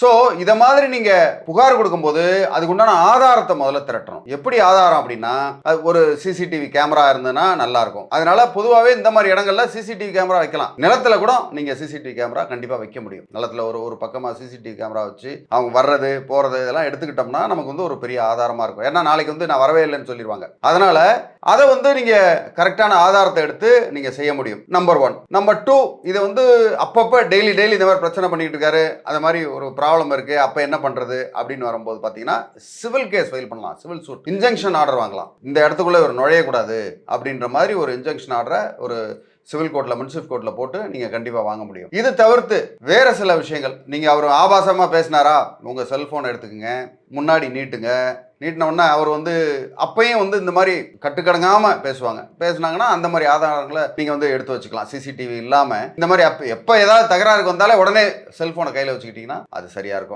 So இதை மாதிரி நீங்கள் புகார் கொடுக்கும்போது அதுக்கு உண்டான ஆதாரத்தை முதல்ல திரட்டணும். எப்படி ஆதாரம் அப்படின்னா அது ஒரு சிசிடிவி கேமரா இருந்ததுன்னா நல்லாயிருக்கும் அதனால பொதுவாகவே இந்த மாதிரி இடங்கள்ல சிசிடிவி கேமரா வைக்கலாம். நிலத்துல கூட நீங்கள் சிசிடிவி கேமரா கண்டிப்பாக வைக்க முடியும். நிலத்தில் ஒரு ஒரு பக்கமாக சிசிடிவி கேமரா வச்சு அவங்க வர்றது போகிறது இதெல்லாம் எடுத்துக்கிட்டோம்னா நமக்கு வந்து ஒரு பெரிய ஆதாரமாக இருக்கும். ஏன்னா நாளைக்கு வந்து நான் வரவே இல்லைன்னு சொல்லிடுவாங்க அதனால் அதை வந்து நீங்கள் கரெக்டான ஆதாரத்தை எடுத்து நீங்கள் செய்ய முடியும். நம்பர் ஒன் நம்பர் டூ இதை வந்து அப்பப்போ டெய்லி டெய்லி இந்த மாதிரி பிரச்சனை பண்ணிக்கிட்டு இருக்காரு. அந்த மாதிரி ஒரு ப்ராப்ளம் இருக்குது அப்போ என்ன பண்ணுறது அப்படின்னு வரும்போது பார்த்தீங்கன்னா சிவில் கேஸ் ஃபைல் பண்ணலாம். சிவில் சூட் இன்ஜெக்ஷன் ஆர்டர் வாங்கலாம். இந்த இடத்துக்குள்ளே இவர் நுழையக்கூடாது அப்படின்ற மாதிரி ஒரு இன்ஜெக்ஷன் ஆர்டரை ஒரு சிவில் கோர்ட்டில் முன்சிப் கோர்ட்டில் போட்டு நீங்கள் கண்டிப்பாக வாங்க முடியும். இது தவிர்த்து வேற சில விஷயங்கள். நீங்கள் அவர் ஆபாசமாக பேசினாரா? உங்கள் செல்ஃபோனை எடுத்துக்கங்க. முன்னாடி நீட்டுங்க. நீட்டினோடனே அவர் வந்து அப்பயும் வந்து இந்த மாதிரி கட்டுக்கடங்காமல் பேசுவாங்க. பேசுனாங்கன்னா அந்த மாதிரி ஆதாரங்களை நீங்கள் வந்து எடுத்து வச்சுக்கலாம். சிசிடிவி இல்லாமல் இந்த மாதிரி அப்போ எப்போ ஏதாவது தகராறுக்கு வந்தாலே உடனே செல்ஃபோனை கையில் வச்சுக்கிட்டிங்கன்னா அது சரியாக இருக்கும்.